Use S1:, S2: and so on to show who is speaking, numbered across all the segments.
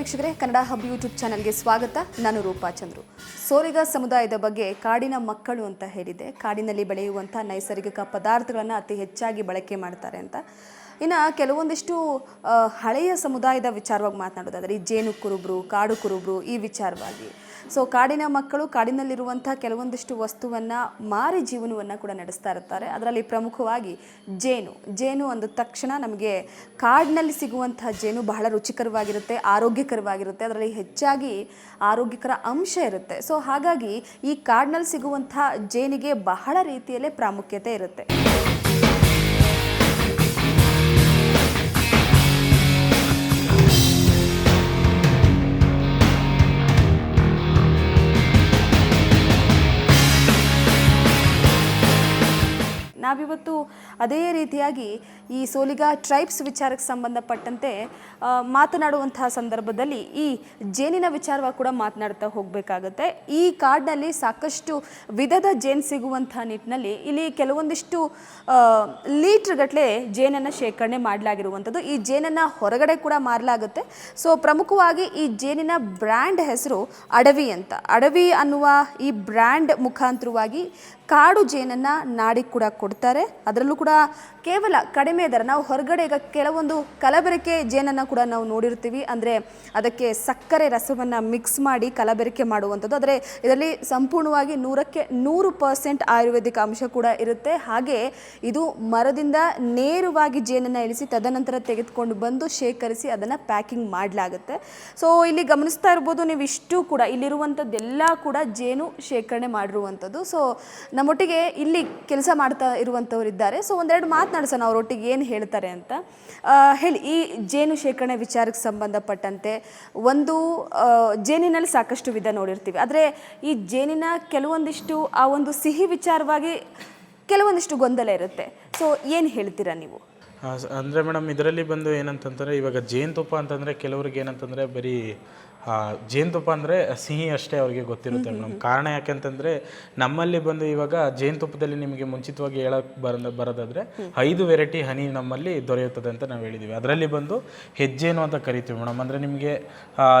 S1: ವೀಕ್ಷಕರೇ, Kannada hub YouTube ಚಾನಲ್ಗೆ ಸ್ವಾಗತ. ನಾನು ರೂಪಾ ಚಂದ್ರು. ಸಮುದಾಯದ ಬಗ್ಗೆ ಕಾಡಿನ ಮಕ್ಕಳು ಅಂತ ಹೇಳಿದೆ. ಕಾಡಿನಲ್ಲಿ ಬೆಳೆಯುವಂಥ ನೈಸರ್ಗಿಕ ಪದಾರ್ಥಗಳನ್ನು ಅತಿ ಹೆಚ್ಚಾಗಿ ಬಳಕೆ ಮಾಡ್ತಾರೆ ಅಂತ. ಇನ್ನು ಕೆಲವೊಂದಿಷ್ಟು ಹಳೆಯ ಸಮುದಾಯದ ವಿಚಾರವಾಗಿ ಮಾತನಾಡೋದಾದರೆ, ಈ ಜೇನು ಕುರುಬ್ರು, ಕಾಡು ಕುರುಬ್ರು ಈ ವಿಚಾರವಾಗಿ. ಸೊ ಕಾಡಿನ ಮಕ್ಕಳು ಕಾಡಿನಲ್ಲಿರುವಂಥ ಕೆಲವೊಂದಿಷ್ಟು ವಸ್ತುವನ್ನು ಮಾರಿ ಜೀವನವನ್ನು ಕೂಡ ನಡೆಸ್ತಾ ಇರ್ತಾರೆ. ಅದರಲ್ಲಿ ಪ್ರಮುಖವಾಗಿ ಜೇನು. ಜೇನು ಅಂದ ತಕ್ಷಣ ನಮಗೆ ಕಾಡಿನಲ್ಲಿ ಸಿಗುವಂಥ ಜೇನು ಬಹಳ ರುಚಿಕರವಾಗಿರುತ್ತೆ, ಆರೋಗ್ಯಕರವಾಗಿರುತ್ತೆ. ಅದರಲ್ಲಿ ಹೆಚ್ಚಾಗಿ ಆರೋಗ್ಯಕರ ಅಂಶ ಇರುತ್ತೆ. ಸೊ ಹಾಗಾಗಿ ಈ ಕಾಡಿನಲ್ಲಿ ಸಿಗುವಂಥ ಜೇನಿಗೆ ಬಹಳ ರೀತಿಯಲ್ಲೇ ಪ್ರಾಮುಖ್ಯತೆ ಇರುತ್ತೆ. ನಾವಿವತ್ತು ಅದೇ ರೀತಿಯಾಗಿ ಈ ಸೋಲಿಗ ಟ್ರೈಬ್ಸ್ ವಿಚಾರಕ್ಕೆ ಸಂಬಂಧಪಟ್ಟಂತೆ ಮಾತನಾಡುವಂತಹ ಸಂದರ್ಭದಲ್ಲಿ ಈ ಜೇನಿನ ವಿಚಾರವಾಗಿ ಕೂಡ ಮಾತನಾಡ್ತಾ ಹೋಗಬೇಕಾಗುತ್ತೆ. ಈ ಕಾರ್ಡ್ನಲ್ಲಿ ಸಾಕಷ್ಟು ವಿಧದ ಜೇನು ಸಿಗುವಂತಹ ನಿಟ್ಟಿನಲ್ಲಿ ಇಲ್ಲಿ ಕೆಲವೊಂದಿಷ್ಟು ಲೀಟ್ರ್ಗಟ್ಟಲೆ ಜೇನನ್ನು ಶೇಖರಣೆ ಮಾಡಲಾಗಿರುವಂಥದ್ದು. ಈ ಜೇನನ್ನು ಹೊರಗಡೆ ಕೂಡ ಮಾರಲಾಗುತ್ತೆ. ಸೊ, ಪ್ರಮುಖವಾಗಿ ಈ ಜೇನಿನ ಬ್ರ್ಯಾಂಡ್ ಹೆಸರು ಅಡವಿ ಅಂತ. ಅಡವಿ ಅನ್ನುವ ಈ ಬ್ರ್ಯಾಂಡ್ ಮುಖಾಂತರವಾಗಿ ಕಾಡು ಜೇನನ್ನು ನಾಡಿ ಕೂಡ ಕೊಡ್ತಾರೆ. ಅದರಲ್ಲೂ ಕೂಡ ಕೇವಲ ಕಡಿಮೆ ದರ, ನಾವು ಹೊರಗಡೆ ಈಗ ಕೆಲವೊಂದು ಕಲಬೆರಕೆ ಜೇನನ್ನು ಕೂಡ ನಾವು ನೋಡಿರ್ತೀವಿ. ಅಂದರೆ ಅದಕ್ಕೆ ಸಕ್ಕರೆ ರಸವನ್ನು ಮಿಕ್ಸ್ ಮಾಡಿ ಕಲಬೆರಕೆ ಮಾಡುವಂಥದ್ದು. ಆದರೆ ಇದರಲ್ಲಿ ಸಂಪೂರ್ಣವಾಗಿ ನೂರಕ್ಕೆ ನೂರು ಪರ್ಸೆಂಟ್ ಆಯುರ್ವೇದಿಕ್ ಅಂಶ ಕೂಡ ಇರುತ್ತೆ. ಹಾಗೆ ಇದು ಮರದಿಂದ ನೇರವಾಗಿ ಜೇನನ್ನು ಇಳಿಸಿ ತದನಂತರ ತೆಗೆದುಕೊಂಡು ಬಂದು ಶೇಖರಿಸಿ ಅದನ್ನು ಪ್ಯಾಕಿಂಗ್ ಮಾಡಲಾಗುತ್ತೆ. ಸೊ ಇಲ್ಲಿ ಗಮನಿಸ್ತಾ ಇರ್ಬೋದು, ನೀವು ಇಷ್ಟು ಕೂಡ ಇಲ್ಲಿರುವಂಥದ್ದೆಲ್ಲ ಕೂಡ ಜೇನು ಶೇಖರಣೆ ಮಾಡಿರುವಂಥದ್ದು. ಸೊ ನಮ್ಮೊಟ್ಟಿಗೆ ಇಲ್ಲಿ ಕೆಲಸ ಮಾಡ್ತಾ ಇರುವಂಥವ್ರು ಇದ್ದಾರೆ ಸೊ ಒಂದೆರಡು ಮಾತನಾಡ್ಸೋಣ ಅವರೊಟ್ಟಿಗೆ ಏನು ಹೇಳ್ತಾರೆ ಅಂತ. ಹೇಳಿ, ಈ ಜೇನು ಶೇಖರಣೆ ವಿಚಾರಕ್ಕೆ ಸಂಬಂಧಪಟ್ಟಂತೆ ಒಂದು ಜೇನಿನಲ್ಲಿ ಸಾಕಷ್ಟು ವಿಧ ನೋಡಿರ್ತೀವಿ. ಆದರೆ ಈ ಜೇನಿನ ಕೆಲವೊಂದಿಷ್ಟು ಆ ಒಂದು ಸಿಹಿ ವಿಚಾರವಾಗಿ ಕೆಲವೊಂದಿಷ್ಟು ಗೊಂದಲ ಇರುತ್ತೆ. ಸೊ ಏನು ಹೇಳ್ತೀರಾ ನೀವು?
S2: ಅಂದರೆ ಮೇಡಮ್, ಇದರಲ್ಲಿ ಬಂದು ಏನಂತಂದರೆ, ಇವಾಗ ಜೇನುತುಪ್ಪ ಅಂತಂದರೆ ಕೆಲವ್ರಿಗೆ ಏನಂತಂದರೆ ಬರೀ ಜೇನುತುಪ್ಪ ಅಂದರೆ ಸಿಹಿ ಅಷ್ಟೇ ಅವರಿಗೆ ಗೊತ್ತಿರುತ್ತೆ ಮೇಡಮ್. ಕಾರಣ ಯಾಕೆಂತಂದ್ರೆ ನಮ್ಮಲ್ಲಿ ಬಂದು ಇವಾಗ ಜೇನುತುಪ್ಪದಲ್ಲಿ ನಿಮಗೆ ಮುಂಚಿತವಾಗಿ ಹೇಳಕ್ ಬರ ಬರೋದಾದರೆ ಐದು ವೆರೈಟಿ ಹನಿ ನಮ್ಮಲ್ಲಿ ದೊರೆಯುತ್ತದೆ ಅಂತ ನಾವು ಹೇಳಿದ್ದೀವಿ ಅದರಲ್ಲಿ ಬಂದು ಹೆಜ್ಜೇನು ಅಂತ ಕರಿತೀವಿ ಮೇಡಮ್. ಅಂದರೆ ನಿಮಗೆ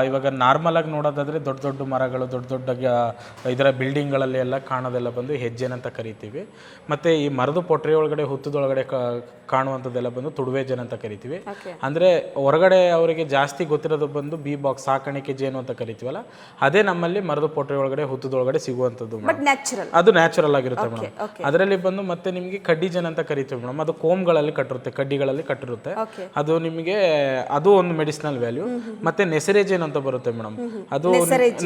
S2: ಇವಾಗ ನಾರ್ಮಲ್ ಆಗಿ ನೋಡೋದಾದ್ರೆ ದೊಡ್ಡ ದೊಡ್ಡ ಮರಗಳು ದೊಡ್ಡ ದೊಡ್ಡ ಇದರ ಬಿಲ್ಡಿಂಗ್ಗಳಲ್ಲಿ ಎಲ್ಲ ಕಾಣೋದೆಲ್ಲ ಬಂದು ಹೆಜ್ಜೇನು ಅಂತ ಕರಿತೀವಿ. ಮತ್ತೆ ಈ ಮರದ ಪೊಟ್ರೆ ಒಳಗಡೆ ಹುತ್ತದೊಳಗಡೆ ಕಾಣುವಂಥದ್ದೆಲ್ಲ ಬಂದು ತುಡುವೆಜನ್ ಅಂತ ಕರಿತೀವಿ. ಅಂದ್ರೆ ಹೊರಗಡೆ ಅವರಿಗೆ ಜಾಸ್ತಿ ಗೊತ್ತಿರೋದು ಬಂದು ಬಿ ಬಾಕ್ಸ್ ಸಾಕಾಣಿಕೆ ಜೇನು ಅಂತ ಕರಿತೀವಲ್ಲ ಅದೇ ನಮ್ಮಲ್ಲಿ ಮರದ ಪೊಟ್ಟೆ ಒಳಗಡೆ ಹುತ್ತದೊಳಗಡೆ ಸಿಗುವಂಥದ್ದು ಮೇಡಮ್
S1: ಬಟ್ ನ್ಯಾಚುರಲ್
S2: ಅದು ನ್ಯಾಚುರಲ್ ಆಗಿರುತ್ತೆ ಮೇಡಮ್. ಅದರಲ್ಲಿ ಬಂದು ಮತ್ತೆ ನಿಮಗೆ ಕಡ್ಡಿ ಜೇನು ಅಂತ ಕರಿತೀವಿ ಮೇಡಮ್ ಅದು ಕೋಮ್ಗಳಲ್ಲಿ ಕಟ್ಟಿರುತ್ತೆ ಕಡ್ಡಿಗಳಲ್ಲಿ ಕಟ್ಟಿರುತ್ತೆ. ಅದು ನಿಮಗೆ ಅದು ಒಂದು ಮೆಡಿಸಿನಲ್ ವ್ಯಾಲ್ಯೂ ಮತ್ತೆ ನೆಸರೆ ಜೇನು ಅಂತ ಬರುತ್ತೆ ಮೇಡಮ್ ಅದು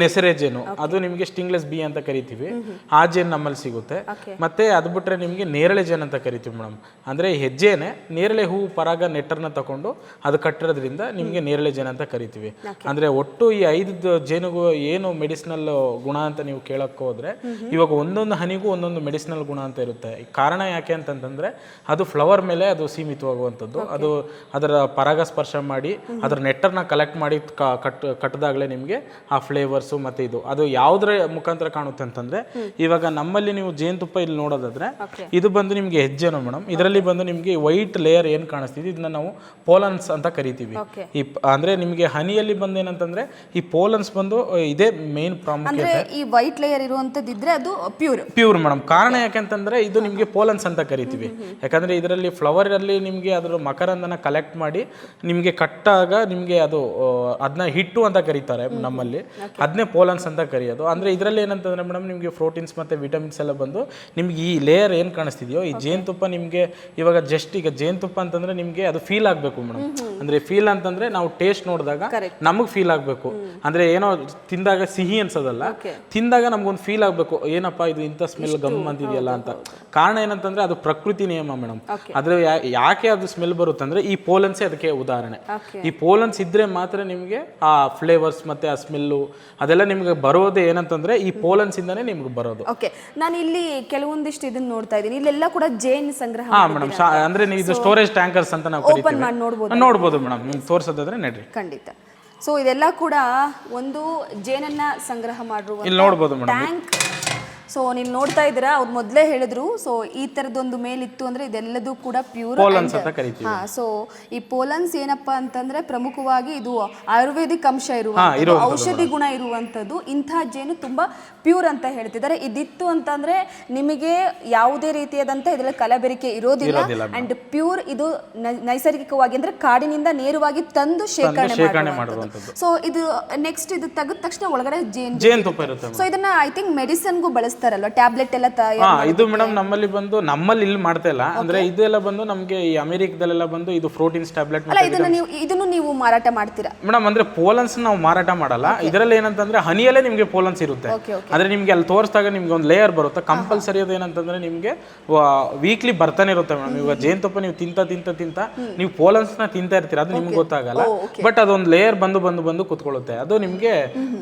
S2: ನೆಸರೆ ಜೇನು. ಅದು ನಿಮಗೆ ಸ್ಟಿಂಗ್ಲೆಸ್ ಬಿ ಅಂತ ಕರಿತೀವಿ. ಆ ಜೇನು ನಮ್ಮಲ್ಲಿ ಸಿಗುತ್ತೆ. ಮತ್ತೆ ಅದು ಬಿಟ್ರೆ ನಿಮಗೆ ನೇರಳೆ ಜೇನು ಅಂತ ಕರಿತೀವಿ ಮೇಡಮ್ ಅಂದ್ರೆ ಹೆಜ್ಜೆನೆ ನೇರಳೆ ಹೂವು ಪರಾಗ ನೆಟ್ಟರ್ನ ತಗೊಂಡು ಅದು ಕಟ್ಟಿರೋದ್ರಿಂದ ನಿಮಗೆ ನೇರಳೆ ಜೇನು ಅಂತ ಕರಿತೀವಿ. ಅಂದ್ರೆ ಒಟ್ಟು ಈ ಐದು ಜೇನು ಜೇನುಗೂ ಏನು ಮೆಡಿಸಿನಲ್ ಗುಣ ಅಂತ ನೀವು ಕೇಳಕ್ಕೆ ಹೋದ್ರೆ ಇವಾಗ ಒಂದೊಂದು ಹನಿಗೂ ಒಂದೊಂದು ಮೆಡಿಸಿನಲ್ ಗುಣ ಅಂತ ಇರುತ್ತೆ. ಕಾರಣ ಯಾಕೆ ಅಂತಂತಂದ್ರೆ ಅದು ಫ್ಲವರ್ ಮೇಲೆ ಅದು ಸೀಮಿತವಾಗುವಂಥದ್ದು. ಅದು ಅದರ ಪರಾಗಸ್ಪರ್ಶ ಮಾಡಿ ಅದರ ನೆಟ್ಟರ್ನ ಕಲೆಕ್ಟ್ ಮಾಡಿ ಕಟ್ ಕಟ್ಟಿದಾಗಲೇ ನಿಮಗೆ ಆ ಫ್ಲೇವರ್ಸು ಮತ್ತೆ ಇದು. ಅದು ಯಾವುದ್ರ ಮುಖಾಂತರ ಕಾಣುತ್ತೆ ಅಂತಂದ್ರೆ ಇವಾಗ ನಮ್ಮಲ್ಲಿ ನೀವು ಜೇನುತುಪ್ಪ ಇಲ್ಲಿ ನೋಡೋದಾದ್ರೆ ಇದು ಬಂದು ನಿಮಗೆ ಹೆಜ್ಜೆನು ಮೇಡಮ್ ಇದರಲ್ಲಿ ಬಂದು ನಿಮಗೆ ವೈಟ್ ಲೇಯರ್ ಏನು ಕಾಣಿಸ್ತಿದೆ? ಇದನ್ನ ನಾವು ಪೋಲನ್ಸ್ ಅಂತ ಕರಿತೀವಿ. ಈ ಅಂದರೆ ಅಂದ್ರೆ ನಿಮಗೆ ಹನಿಯಲ್ಲಿ ಬಂದು ಏನಂತಂದ್ರೆ ಈ ಪೋಲನ್ಸ್ ಬಂದು ಇದೇ ಮೇನ್ ಪ್ರಾಮುಖ್ಯತೆ.
S1: ಈ ವೈಟ್ ಲೇಯರ್ ಇರುವಂತದ್ದಿದ್ರೆ ಅದು ಪ್ಯೂರ್
S2: ಪ್ಯೂರ್ ಮೇಡಮ್ ಕಾರಣ ಯಾಕೆಂತಂದ್ರೆ ಇದು ನಿಮಗೆ ಪೋಲನ್ಸ್ ಅಂತ ಕರಿತೀವಿ. ಯಾಕಂದ್ರೆ ಇದರಲ್ಲಿ ಫ್ಲವರ್ ಅಲ್ಲಿ ನಿಮಗೆ ಅದರ ಮಕರಂದನ ಕಲೆಕ್ಟ್ ಮಾಡಿ ನಿಮಗೆ ಕಟ್ಟಾಗ ನಿಮಗೆ ಅದು ಅದನ್ನ ಹಿಟ್ಟು ಅಂತ ಕರೀತಾರೆ ನಮ್ಮಲ್ಲಿ. ಅದನ್ನೇ ಪೋಲನ್ಸ್ ಅಂತ ಕರೆಯೋದು. ಅಂದ್ರೆ ಇದರಲ್ಲಿ ಏನಂತಂದ್ರೆ ಮೇಡಮ್ ನಿಮಗೆ ಪ್ರೋಟೀನ್ಸ್ ಮತ್ತೆ ವಿಟಮಿನ್ಸ್ ಎಲ್ಲ ಬಂದು ನಿಮ್ಗೆ ಈ ಲೇಯರ್ ಏನು ಕಾಣಿಸ್ತಿದೆಯೋ ಈ ಜೇನುತುಪ್ಪ ನಿಮಗೆ ಇವಾಗ ಜಸ್ಟ್ ಈಗ ಜೇನುತುಪ್ಪ ಅಂತಂದ್ರೆ ನಿಮಗೆ ಅದು ಫೀಲ್ ಆಗಬೇಕು ಮೇಡಮ್ ಅಂದ್ರೆ ಫೀಲ್ ಅಂತಂದ್ರೆ ನಾವು ಟೇಸ್ಟ್ ನೋಡಿದಾಗ. ನಮಗೆ ಫೀಲ್ ಆಗಬೇಕು. ಅಂದ್ರೆ ಏನೋ ತಿಂದಾಗ ಸಿಹಿ ಅನ್ಸೋದಲ್ಲ. ತಿಂದಾಗ ನಮ್ಗೊಂದು ಫೀಲ್ ಆಗಬೇಕು ಏನಪ್ಪ ಇದು ಇಂಥ ಸ್ಮೆಲ್ ಗಮ್ ಅಂತಿದೆಯಲ್ಲ ಅಂತ. ಕಾರಣ ಏನಂತಂದ್ರೆ ಅದು ಪ್ರಕೃತಿ ನಿಯಮ ಮೇಡಮ್. ಅದ್ರ ಯಾಕೆ ಅದು ಸ್ಮೆಲ್ ಬರುತ್ತೆ ಅಂದ್ರೆ ಈ ಪೋಲನ್ಸೇ ಅದಕ್ಕೆ ಉದಾಹರಣೆ. ಈ ಪೋಲನ್ಸ್ ಇದ್ರೆ ಮಾತ್ರ ನಿಮಗೆ ಆ ಫ್ಲೇವರ್ಸ್ ಮತ್ತೆ ಆ ಸ್ಮೆಲ್ಲು ಅದೆಲ್ಲ ನಿಮ್ಗೆ ಬರೋದು ಏನಂತಂದ್ರೆ ಈ ಪೋಲನ್ಸ್ ಇಂದಾನೇ ನಿಮ್ಗೆ ಬರೋದು.
S1: ಓಕೆ ನಾನು ಇಲ್ಲಿ ಕೆಲವೊಂದಿಷ್ಟು ಇದನ್ನ ನೋಡ್ತಾ ಇದ್ದೀನಿ. ಇಲ್ಲೆಲ್ಲ ಕೂಡ ಜೇನ್ ಸಂಗ್ರಹ
S2: ಹಾ ಮೇಡಮ್ ಅಂದ್ರೆ ನೀವು ಇದು ಸ್ಟೋರೇಜ್ ಟ್ಯಾಂಕರ್ಸ್ ಅಂತ ನಾವು ಕರಿತೀವಿ.
S1: ನೋಡ್ಬೋದು.
S2: ಮೇಡಮ್ ನಿಮ್ಗೆ ತೋರಿಸೋದಾದ್ರೆ ನಡ್ರಿ.
S1: ಖಂಡಿತ. ಸೊ ಇದೆಲ್ಲ ಕೂಡ ಒಂದು ಜೇನನ್ನ ಸಂಗ್ರಹ ಮಾಡಿರುವ ಟ್ಯಾಂಕ್ ಸೊ ನೀವು ನೋಡ್ತಾ ಇದ್ದೀರಾ? ಅವ್ರು ಮೊದಲೇ ಹೇಳಿದ್ರು. ಸೊ ಈ ತರದೊಂದು ಮೇಲ್ ಇತ್ತು ಅಂದ್ರೆ ಇದೆಲ್ಲದೂ ಕೂಡ ಪ್ಯೂರ್
S2: ಪೋಲನ್ಸ್ ಅಂತ ಕರಿತೀವಿ.
S1: ಹಾ ಸೊ ಈ ಪೋಲನ್ಸ್ ಏನಪ್ಪ ಅಂತಂದ್ರೆ ಪ್ರಮುಖವಾಗಿ ಇದು ಆಯುರ್ವೇದಿಕ್ ಅಂಶ ಇರುವಂಥದ್ದು ಔಷಧಿ ಗುಣ ಇರುವಂತದ್ದು ಇಂತಹ ಜೇನು ತುಂಬಾ ಪ್ಯೂರ್ ಅಂತ ಹೇಳ್ತಿದ್ದಾರೆ. ಇದಿತ್ತು ಅಂತಂದ್ರೆ ನಿಮಗೆ ಯಾವುದೇ ರೀತಿಯಾದಂಥ ಇದರಲ್ಲಿ ಕಲಬೆರಿಕೆ ಇರೋದಿಲ್ಲ. ಅಂಡ್ ಪ್ಯೂರ್ ಇದು ನೈಸರ್ಗಿಕವಾಗಿ ಅಂದ್ರೆ ಕಾಡಿನಿಂದ ನೇರವಾಗಿ ತಂದು ಶೇಖರಣೆ
S2: ಮಾಡೋದು
S1: ಮಾಡುವಂಥದ್ದು ಸೊ ಇದು ನೆಕ್ಸ್ಟ್ ಇದು ತೆಗೆದ ತಕ್ಷಣ ಒಳಗಡೆ ಜೇನು
S2: ಇರುತ್ತೆ
S1: ಸೊ ಇದನ್ನ ಐ ಥಿಂಕ್ ಮೆಡಿಸನ್ಗೂ ಬಳಸ್ತಾರಲ್ವ ಟ್ಯಾಬ್ಲೆಟ್ ಎಲ್ಲ ತಯಾರು
S2: ಇದು ಮೇಡಮ್ ನಮ್ಮಲ್ಲಿ ಬಂದು ನಮ್ಮಲ್ಲಿ ಇಲ್ಲಿ ಮಾಡ್ತಾ ಇಲ್ಲ. ಅಂದ್ರೆ ಇದೆಲ್ಲ ಬಂದು ನಮಗೆ ಈ ಅಮೆರಿಕದಲ್ಲೆಲ್ಲ ಬಂದು ಇದು ಪ್ರೋಟೀನ್ಸ್ ಟ್ಯಾಬ್ಲೆಟ್
S1: ಅಲ್ಲ ಇದನ್ನ ನೀವು ಇದನ್ನು ನೀವು ಮಾರಾಟ ಮಾಡ್ತೀರಾ?
S2: ಮೇಡಮ್ ಅಂದ್ರೆ ಪೋಲನ್ಸ್ ನಾವು ಮಾರಾಟ ಮಾಡಲ್ಲ. ಇದರಲ್ಲಿ ಏನಂತಂದ್ರೆ ಹನಿಯಲ್ಲೇ ನಿಮಗೆ ಪೋಲನ್ಸ್ ಇರುತ್ತೆ.
S1: ಓಕೆ ಓಕೆ
S2: ಆದ್ರೆ ನಿಮ್ಗೆ ಅಲ್ಲಿ ತೋರಿಸಿದಾಗ ನಿಮ್ಗೆ ಒಂದು ಲೇಯರ್ ಬರುತ್ತೆ. ಕಂಪಲ್ಸರಿ ಅದು ಏನಂತಂದ್ರೆ ನಿಮ್ಗೆ ವೀಕ್ಲಿ ಬರ್ತಾನೆ ಇರುತ್ತೆ ಮೇಡಮ್ ಇವಾಗ ಜೇನುತುಪ್ಪ ನೀವು ತಿಂತ ತಿಂತ ತಿಂತ ನೀವು ಪೋಲನ್ಸ್ನ ತಿಂತಾ ಇರ್ತೀರ? ಅದು ನಿಮ್ಗೆ ಗೊತ್ತಾಗಲ್ಲ. ಬಟ್ ಅದೊಂದು ಲೇಯರ್ ಬಂದು ಬಂದು ಬಂದು ಕುತ್ಕೊಳ್ಳುತ್ತೆ. ಅದು ನಿಮ್ಗೆ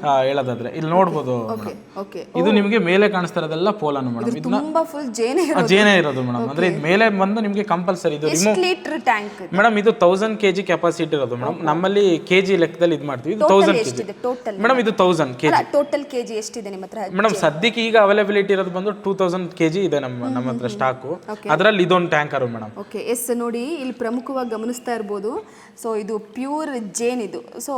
S2: ಆ, ಹೇಳೋದಾದ್ರೆ. ಇಲ್ಲಿ ನೋಡ್ಬೋದು
S1: ಓಕೆ
S2: ಇದು ನಿಮ್ಗೆ ಮೇಲೆ ಕಾಣಿಸ್ತಾ ಇರೋದೆಲ್ಲ ಪೋಲನ್ನು ಮೇಡಮ್. ಇದು
S1: ತುಂಬಾ ಫುಲ್ ಜೇನೇ
S2: ಇರೋದು. ಮೇಡಮ್. ಅಂದ್ರೆ ಇದು ಮೇಲೆ ಬಂದು ನಿಮ್ಗೆ ಕಂಪಲ್ಸರಿ ಇದು.
S1: ರಿಮೂವ್ ಲೀಟರ್ ಟ್ಯಾಂಕ್
S2: ಮೇಡಮ್ ಇದು ತೌಸಂಡ್ ಕೆಜಿ ಕೆಪಾಸಿಟಿ ಇರೋದು ಮೇಡಮ್. ನಮ್ಮಲ್ಲಿ ಕೆಜಿ ಲೆಕ್ಕದಲ್ಲಿ ಇದು ಮಾಡ್ತೀವಿ. ಇದು ತೌಸಂಡ್ ಕೆಜಿ
S1: ಟೋಟಲ್
S2: ಮೇಡಮ್ ಇದು ತೌಸಂಡ್ ಕೆಜಿ
S1: ಟೋಟಲ್ ಕೆಜಿ ಎಷ್ಟಿದೆ ನಿಮ್ಮ ಹತ್ರ?
S2: ಮೇಡಮ್ ಸದ್ಯಕ್ಕೆ ಈಗ ಅವೈಲಬಿಲಿಟಿ ಇರೋದು ಬಂದು ಟೂ ತೌಸಂಡ್ ಕೆಜಿ ಇದೆ ನಮ್ಮ ನಮ್ಮ ಹತ್ರ ಸ್ಟಾಕು ಅದರಲ್ಲಿ ಇದೊಂದು ಟ್ಯಾಂಕರು ಮೇಡಮ್.
S1: ಓಕೆ ಎಸ್ ನೋಡಿ ಇಲ್ಲಿ ಪ್ರಮುಖವಾಗಿ ಗಮನಿಸ್ತಾ ಇರ್ಬೋದು. ಸೊ ಇದು ಪ್ಯೂರ್ ಜೇನ್ ಇದು. ಸೊ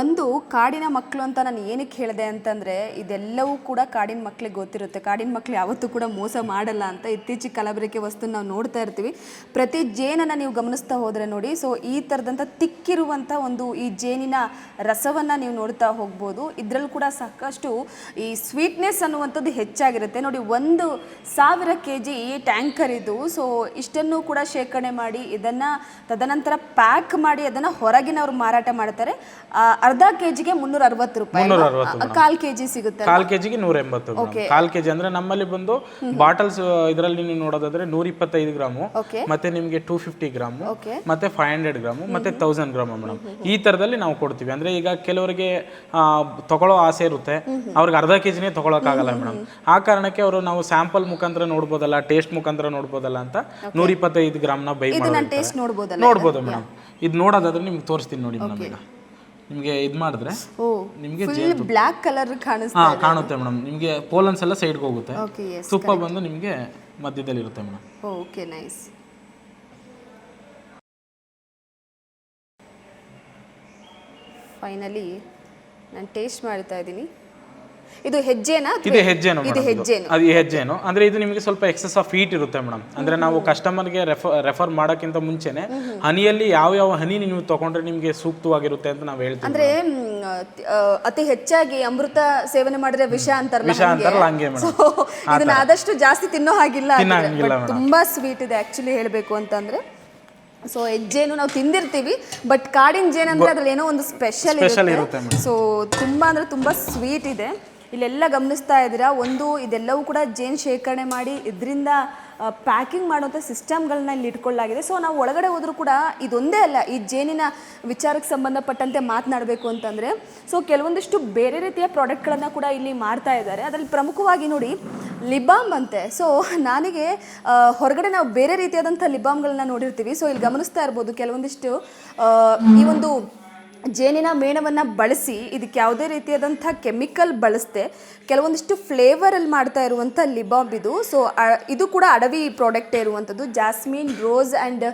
S1: ಒಂದು ಕಾಡಿನ ಮಕ್ಕಳು ಅಂತ ನಾನು ಏನಕ್ಕೆ ಹೇಳಿದೆ ಅಂತಂದ್ರೆ ಇದೆಲ್ಲವೂ ಕೂಡ ಕಾಡಿನ ಮಕ್ಳಿಗೆ ಗೊತ್ತಿರುತ್ತೆ. ಕಾಡಿನ ಮಕ್ಕಳು ಯಾವತ್ತೂ ಕೂಡ ಮೋಸ ಮಾಡಲ್ಲ ಅಂತ ಇತ್ತೀಚೆಗೆ ಕಲಬೆರಕೆ ವಸ್ತುನ ನಾವು ನೋಡ್ತಾ ಇರ್ತೀವಿ. ಪ್ರತಿ ಜೇನನ್ನು ನೀವು ಗಮನಿಸ್ತಾ ಹೋದರೆ ನೋಡಿ ಸೊ ಈ ಥರದಂಥ ತಿಕ್ಕಿರುವಂಥ ಒಂದು ಈ ಜೇನಿನ ರಸವನ್ನು ನೀವು ನೋಡ್ತಾ ಹೋಗ್ಬೋದು. ಇದರಲ್ಲಿ ಕೂಡ ಸಾಕಷ್ಟು ಈ ಸ್ವೀಟ್ನೆಸ್ ಅನ್ನುವಂಥದ್ದು ಹೆಚ್ಚಾಗಿರುತ್ತೆ. ನೋಡಿ ಒಂದು ಸಾವಿರ ಕೆ ಜಿ ಟ್ಯಾಂಕರ್ ಇದು. ಸೊ ಇಷ್ಟನ್ನು ಕೂಡ ಶೇಖರಣೆ ಮಾಡಿ ಇದನ್ನು ತದನಂತರ ಪ್ಯಾಕ್ ಮಾಡಿ ಅದನ್ನು ಹೊರಗಿನವರು ಮಾರಾಟ ಮಾಡ್ತಾರೆ. ಅರ್ಧ ಕೆ ಜಿಗೆ ಮುನ್ನೂರ ಅರವತ್ತು ರೂಪಾಯಿ ಕಾಲು ಕೆ ಜಿ ಸಿಗುತ್ತೆ
S2: ಕಾಲ್ ಕೆಜಿಗೆ ನೂರ ಎಂಬತ್ತು ಕಾಲ್ ಕೆಜಿ ಅಂದ್ರೆ ನಮ್ಮಲ್ಲಿ ಬಂದು ಬಾಟಲ್ಸ್ ಇದರಲ್ಲಿ ನೀವು ನೋಡೋದಾದ್ರೆ ನೂರ ಇಪ್ಪತ್ತೈದು ಗ್ರಾಮು ಮತ್ತೆ ನಿಮಗೆ ಟೂ ಫಿಫ್ಟಿ ಗ್ರಾಮು ಮತ್ತೆ ಫೈವ್ ಹಂಡ್ರೆಡ್ ಗ್ರಾಮು ಮತ್ತೆ ತೌಸಂಡ್ ಗ್ರಾಮು ಮೇಡಮ್. ಈ ತರದಲ್ಲಿ ನಾವು ಕೊಡ್ತೀವಿ. ಅಂದ್ರೆ ಈಗ ಕೆಲವರಿಗೆ ತಗೊಳ್ಳೋ ಆಸೆ ಇರುತ್ತೆ. ಅವ್ರಿಗೆ ಅರ್ಧ ಕೆ ಜಿನೇ ತಗೊಳಕ್ಕಾಗಲ್ಲ ಮೇಡಮ್. ಆ ಕಾರಣಕ್ಕೆ ಅವರು ನಾವು ಸ್ಯಾಂಪಲ್ ಮುಖಾಂತರ ನೋಡ್ಬೋದಲ್ಲ ಟೇಸ್ಟ್ ಮುಖಾಂತರ ನೋಡ್ಬೋದಲ್ಲ ಅಂತ ನೂರ ಇಪ್ಪತ್ತೈದು ಗ್ರಾಮ್ನ ಬೈ
S1: ನೋಡ್ಬೋದಲ್ಲ
S2: ನೋಡ್ಬೋದು ಮೇಡಮ್. ಇದು ನೋಡೋದಾದ್ರೆ ನಿಮ್ಗೆ ತೋರಿಸ್ತೀನಿ ನೋಡಿ ಮೇಡಮ್ ಈಗ. ನಿಮಗೆ ಇದು ಮಾಡಿದ್ರೆ
S1: ಓ
S2: ನಿಮಗೆ
S1: ಫುಲ್ ಬ್ಲ್ಯಾಕ್ ಕಲರ್ ಕಾಣಿಸ್ತಾ
S2: ಹಾಂ ಕಾಣುತ್ತೆ ಮೇಡಮ್. ನಿಮಗೆ ಪೋಲನ್ಸ್ ಎಲ್ಲ ಸೈಡ್ಗೆ ಹೋಗುತ್ತೆ.
S1: ಓಕೆ ಎಸ್
S2: ತುಪ್ಪ ಬಂದು ನಿಮಗೆ ಮಧ್ಯದಲ್ಲಿ ಇರುತ್ತೆ ಮೇಡಮ್.
S1: ಓಕೆ ನೈಸ್ ಫೈನಲಿ ನಾನು ಟೇಸ್ಟ್ ಮಾಡ್ತಾ ಇದ್ದೀನಿ. ಇದು ಹೆಜ್ಜೆನಾ
S2: ಇದು ಹೆಜ್ಜೆನು
S1: ಇದು ಹೆಜ್ಜೆನು?
S2: ಅದು ಹೆಜ್ಜೆನು. ಅಂದ್ರೆ ಇದು ನಿಮಗೆ ಸ್ವಲ್ಪ ಎಕ್ಸೆಸ್ ಆಫ್ ಹೀಟ್ ಇರುತ್ತೆ ಮೇಡಮ್. ಅಂದ್ರೆ ನಾವು ಕಸ್ಟಮರ್ಗೆ ರೆಫರ್ ರೆಫರ್ ಮಾಡೋಕ್ಕಿಂತ ಮುಂಚೆನೆ ಹನಿಯಲ್ಲಿ ಯಾವ ಯಾವ ಹನಿ ನೀವು ತಗೊಂಡ್ರೆ ನಿಮಗೆ ಸೂಕ್ತವಾಗಿರುತ್ತೆ ಅಂತ ನಾವು ಹೇಳ್ತೀವಿ
S1: ಅಂದ್ರೆ ಅತಿ ಹೆಚ್ಚಾಗಿ ಅಮೃತ ಸೇವನೆ ಮಾಡಿದ್ರೆ ವಿಷ ಅಂತಾರಲ್ಲ
S2: ವಿಷ ಅಂತಾರಲ್ಲ ಹಂಗೆ
S1: ಇದನ್ನ ಆದಷ್ಟು ಜಾಸ್ತಿ ತಿನ್ನೋ ಹಾಗಿಲ್ಲ ತುಂಬಾ ಸ್ವೀಟ್ ಇದೆ ಆಕ್ಚುಲಿ ಹೇಳಬೇಕು ಅಂತಂದ್ರೆ. ಸೊ ಹೆಜ್ಜೇನು ನಾವು ತಿಂದಿರ್ತೀವಿ ಬಟ್ ಕಾಡಿನ ಜೇನು ಅಂದ್ರೆ ಅದ್ರಲ್ಲಿ ಏನೋ ಒಂದು ಸ್ಪೆಷಲ್ ಇರುತ್ತೆ. ಸೊ ತುಂಬಾ ಅಂದ್ರೆ ತುಂಬಾ ಸ್ವೀಟ್ ಇದೆ. ಇಲ್ಲೆಲ್ಲ ಗಮನಿಸ್ತಾ ಇದ್ದೀರಾ? ಒಂದು, ಇದೆಲ್ಲವೂ ಕೂಡ ಜೇನು ಶೇಖರಣೆ ಮಾಡಿ ಇದರಿಂದ ಪ್ಯಾಕಿಂಗ್ ಮಾಡುವಂಥ ಸಿಸ್ಟಮ್ಗಳನ್ನ ಇಲ್ಲಿ ಇಟ್ಕೊಳ್ಳಾಗಿದೆ ಸೊ ನಾವು ಒಳಗಡೆ ಹೋದರೂ ಕೂಡ ಇದೊಂದೇ ಅಲ್ಲ, ಈ ಜೇನಿನ ವಿಚಾರಕ್ಕೆ ಸಂಬಂಧಪಟ್ಟಂತೆ ಮಾತನಾಡಬೇಕು ಅಂತಂದರೆ ಸೊ ಕೆಲವೊಂದಿಷ್ಟು ಬೇರೆ ರೀತಿಯ ಪ್ರಾಡಕ್ಟ್ಗಳನ್ನು ಕೂಡ ಇಲ್ಲಿ ಮಾಡ್ತಾ ಇದ್ದಾರೆ. ಅದರಲ್ಲಿ ಪ್ರಮುಖವಾಗಿ ನೋಡಿ, ಲಿಬಾಮ್ ಅಂತೆ. ಸೊ ನನಗೆ ಹೊರಗಡೆ ನಾವು ಬೇರೆ ರೀತಿಯಾದಂಥ ಲಿಬಾಮ್ಗಳನ್ನ ನೋಡಿರ್ತೀವಿ. ಸೊ ಇಲ್ಲಿ ಗಮನಿಸ್ತಾ ಇರ್ಬೋದು ಕೆಲವೊಂದಿಷ್ಟು ಈ ಒಂದು ಜೇನಿನ ಮೇಣವನ್ನು ಬಳಸಿ ಇದಕ್ಕೆ ಯಾವುದೇ ರೀತಿಯಾದಂಥ ಕೆಮಿಕಲ್ ಬಳಸದೆ ಕೆಲವೊಂದಿಷ್ಟು ಫ್ಲೇವರಲ್ಲಿ ಮಾಡ್ತಾ ಇರುವಂಥ ಲಿಬಾಬ್ ಇದು. ಸೊ ಇದು ಕೂಡ ಅಡವಿ ಪ್ರಾಡಕ್ಟೇ ಇರುವಂಥದ್ದು. Jasmine rose and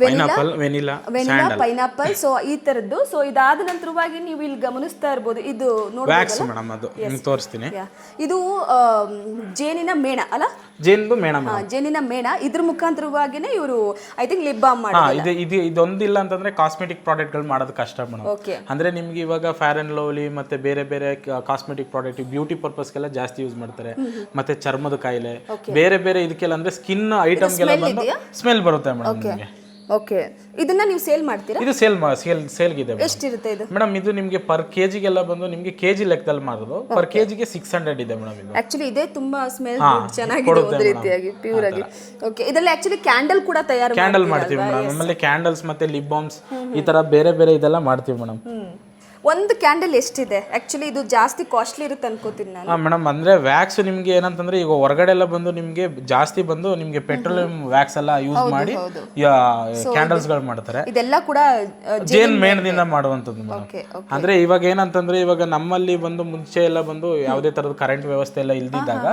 S2: pineapple vanilla
S1: vanilla pineapple so ಈ ತರದ್ದು. ಸೊ ಇದಾದ ನಂತರವಾಗಿ ನೀವು ಇಲ್ಲಿ ಗಮನಿಸ್ತಾ ಇರ್ಬೋದು. ಇದು
S2: ವ್ಯಾಕ್ಸ್ ಮೇಡಮ್ ಅದು. ನಿಮ್ಗೆ ತೋರಿಸ್ತೀನಿ.
S1: ಇದು ಜೇನಿನ ಮೇಣ ಅಲ್ಲ?
S2: ಜೇನ್ದು ಮೇಣ
S1: ಜೇನಿನ ಮೇಣ. ಇದ್ರ ಮುಖಾಂತರವಾಗಿನೇ ಇವರು ಐ ಥಿಂಕ್ ಲಿಪ್ ಬಾಮ್ ಮಾಡಿ
S2: ಇದು ಇದು ಇದೊಂದಿಲ್ಲ ಅಂತಂದ್ರೆ ಕಾಸ್ಮೆಟಿಕ್ ಪ್ರಾಡಕ್ಟ್ಗಳು ಮಾಡೋದು ಕಷ್ಟ ಮೇಡಮ್ ಅಂದ್ರೆ ನಿಮ್ಗೆ ಇವಾಗ ಫೇರ್ ಅಂಡ್ ಲವ್ಲಿ ಮತ್ತೆ ಬೇರೆ ಬೇರೆ ಕಾಸ್ಮೆಟಿಕ್ ಪ್ರಾಡಕ್ಟ್ ಬ್ಯೂಟಿ ಪರ್ಪಸ್ಗೆಲ್ಲ ಜಾಸ್ತಿ ಯೂಸ್ ಮಾಡ್ತಾರೆ. ಮತ್ತೆ ಚರ್ಮದ ಕಾಯಿಲೆ. ಬೇರೆ ಬೇರೆ ಇದಕ್ಕೆಲ್ಲ ಅಂದ್ರೆ ಸ್ಕಿನ್ ಐಟಮ್ಗೆಲ್ಲ ಬಂದು? ಸ್ಮೆಲ್ ಬರುತ್ತೆ ಮೇಡಮ್ ನಿಮಗೆ.
S1: ಓಕೆ ಇದನ್ನ ನೀವು ಸೇಲ್ ಮಾಡ್ತೀರಾ?
S2: ಇದು ಸೇಲ್ ಸೇಲ್ ಸೇಲ್ಗಿದೆ
S1: ಎಷ್ಟಿರುತ್ತೆ ಇದು?
S2: ಮೇಡಮ್ ಇದು ನಿಮಗೆ ಪರ್ ಕೆಜಿಗೆಲ್ಲ ಬಂದು ನಿಮಗೆ ಕೆಜಿ ಲೆಕ್ಕದಲ್ಲಿ ಮಾಡೋದು ಪರ್ ಕೆಜಿಗೆ ಸಿಕ್ಸ್ ಹಂಡ್ರೆಡ್ ಇದೆ ಮೇಡಮ್ ಇದು.
S1: ಆಕ್ಚುಲಿ ಇದೇ ತುಂಬಾ ಸ್ಮೆಲ್ ಚೆನ್ನಾಗಿದೆ ಒಂದು. ರೀತಿಯಾಗಿ ಪ್ಯೂರ್ ಆಗಿ. ಓಕೆ ಇದರಲ್ಲಿ ಆಕ್ಚುಲಿ ಕ್ಯಾಂಡಲ್ ಕೂಡ ತಯಾರು
S2: ಕ್ಯಾಂಡಲ್ ಮಾಡ್ತೀವಿ ಮೇಡಮ್. ಆಮೇಲೆ ಕ್ಯಾಂಡಲ್ಸ್ ಮತ್ತೆ ಲಿಪ್ ಬಾಮ್ಸ್ ಈ ತರ ಬೇರೆ ಬೇರೆ ಇದೆಲ್ಲ ಮಾಡ್ತೀವಿ ಮೇಡಮ್.
S1: ಒಂದು ಕ್ಯಾಂಡಲ್ ಎಷ್ಟಿದೆ? ಆಕ್ಚುಲಿ ಇದು ಜಾಸ್ತಿ ಕಾಸ್ಟ್ಲಿ ಇರುತ್ತೆ ಅನ್ಕೋತೀನಿ ನಾನು.
S2: ಹಾಂ ಮೇಡಮ್ ಅಂದರೆ ವ್ಯಾಕ್ಸ್ ನಿಮಗೆ ಏನಂತಂದ್ರೆ ಈಗ ಹೊರಗಡೆ ಎಲ್ಲ ಬಂದು ನಿಮಗೆ ಜಾಸ್ತಿ ಬಂದು ನಿಮಗೆ ಪೆಟ್ರೋಲಿಯಂ ವ್ಯಾಕ್ಸ್ ಎಲ್ಲ ಯೂಸ್ ಮಾಡಿ ಕ್ಯಾಂಡಲ್ಸ್ಗಳು ಮಾಡ್ತಾರೆ.
S1: ಇದೆಲ್ಲ ಕೂಡ
S2: ಜೇನ್ ಮೇಣದಿಂದ ಮಾಡುವಂಥದ್ದು ಮೇಡಮ್ ಅಂದರೆ ಇವಾಗ ಏನಂತಂದ್ರೆ ಇವಾಗ ನಮ್ಮಲ್ಲಿ ಬಂದು ಮುಂಚೆ ಎಲ್ಲ ಬಂದು ಯಾವುದೇ ತರದ ಕರೆಂಟ್ ವ್ಯವಸ್ಥೆ ಎಲ್ಲ ಇಲ್ದಿದ್ದಾಗ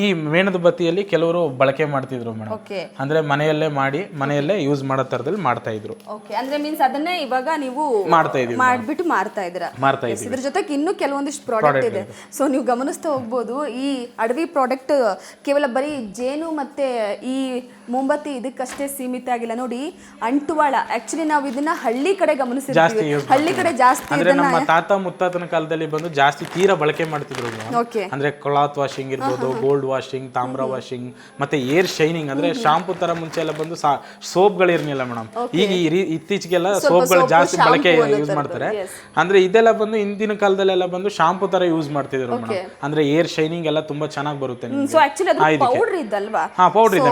S2: ಈ ಮೇಣದ ಬತ್ತಿಯಲ್ಲಿ ಕೆಲವರು ಬಳಕೆ ಮಾಡ್ತಿದ್ರು ಮೇಡಮ್ ಅಂದ್ರೆ ಮನೆಯಲ್ಲೇ ಮಾಡಿ ಮನೆಯಲ್ಲೇ ಯೂಸ್ ಮಾಡೋ ತರದಲ್ಲಿ ಮಾಡ್ತಾ ಇದ್ರು.
S1: ಓಕೆ ಅಂದ್ರೆ ಮೀನ್ಸ್ ಅದನ್ನೇ ಇವಾಗ ನೀವು
S2: ಮಾಡ್ತಾ ಇದೀವಿ
S1: ಮಾಡ್ಬಿಟ್ಟು ಮಾರ್ತಾ ಇದ್ದೀರಾ? ಇದ್ರ ಜೊತೆಗೆ ಇನ್ನೂ ಕೆಲವೊಂದಿಷ್ಟು ಪ್ರಾಡಕ್ಟ್ ಇದೆ. ಸೊ ನೀವು ಗಮನಿಸ್ತಾ ಹೋಗ್ಬೋದು ಈ ಅಡವಿ ಪ್ರಾಡಕ್ಟ್ ಕೇವಲ ಬರೀ ಜೇನು ಮತ್ತೆ ಈ ಮೊಂಬತ್ತಿ ಇದಕ್ಕಷ್ಟೇ ಸೀಮಿತ ಆಗಿಲ್ಲ. ನೋಡಿ ಅಂಟುವಾಳ. ಆಕ್ಚುಲಿ ನಾವು ಇದನ್ನ ಹಳ್ಳಿ ಕಡೆ ಗಮನಿಸಿರ್ತೀವಿ. ಹಳ್ಳಿ ಕಡೆ ಜಾಸ್ತಿ
S2: ಅಂದ್ರೆ ನಮ್ಮ ತಾತ ಮುತ್ತಾತನ ಕಾಲದಲ್ಲಿ ಬಂದು ಜಾಸ್ತಿ ತೀರಾ ಬಳಕೆ ಮಾಡ್ತಿದ್ರು ಅಂದ್ರೆ ಕ್ಲಾತ್ ವಾಷಿಂಗ್ ಇರ್ಬೋದು ಗೋಲ್ಡ್ ವಾಷಿಂಗ್ ತಾಮ್ರ ವಾಷಿಂಗ್ ಮತ್ತೆ ಏರ್ ಶೈನಿಂಗ್ ಅಂದ್ರೆ ಶಾಂಪೂ ತರ ಮುಂಚೆ ಎಲ್ಲ ಬಂದು ಸೋಪ್ಗಳು ಇರ್ಲಿಲ್ಲ ಮೇಡಮ್ ಈಗ ಇತ್ತೀಚೆಗೆಲ್ಲ ಸೋಪ್ಗಳು ಜಾಸ್ತಿ ಬಳಕೆ ಯೂಸ್ ಮಾಡ್ತಾರೆ. ಅಂದ್ರೆ ಇದೆಲ್ಲ ಬಂದು ಹಿಂದಿನ ಕಾಲದಲ್ಲೆಲ್ಲ ಬಂದು ಶಾಂಪೂ ತರ ಯೂಸ್ ಮಾಡ್ತಿದ್ರು ಮೇಡಮ್. ಅಂದ್ರೆ ಏರ್ ಶೈನಿಂಗ್ ಎಲ್ಲ ತುಂಬಾ ಚೆನ್ನಾಗಿ ಬರುತ್ತೆ ನಿಮ್ಗೆ.
S1: ಸೊ ಆಕ್ಚುಲಿ ಅದು ಪೌಡರ್ ಇದ್ದಲ್ವಾ?
S2: ಹಾ ಪೌಡರ್ ಇದೆ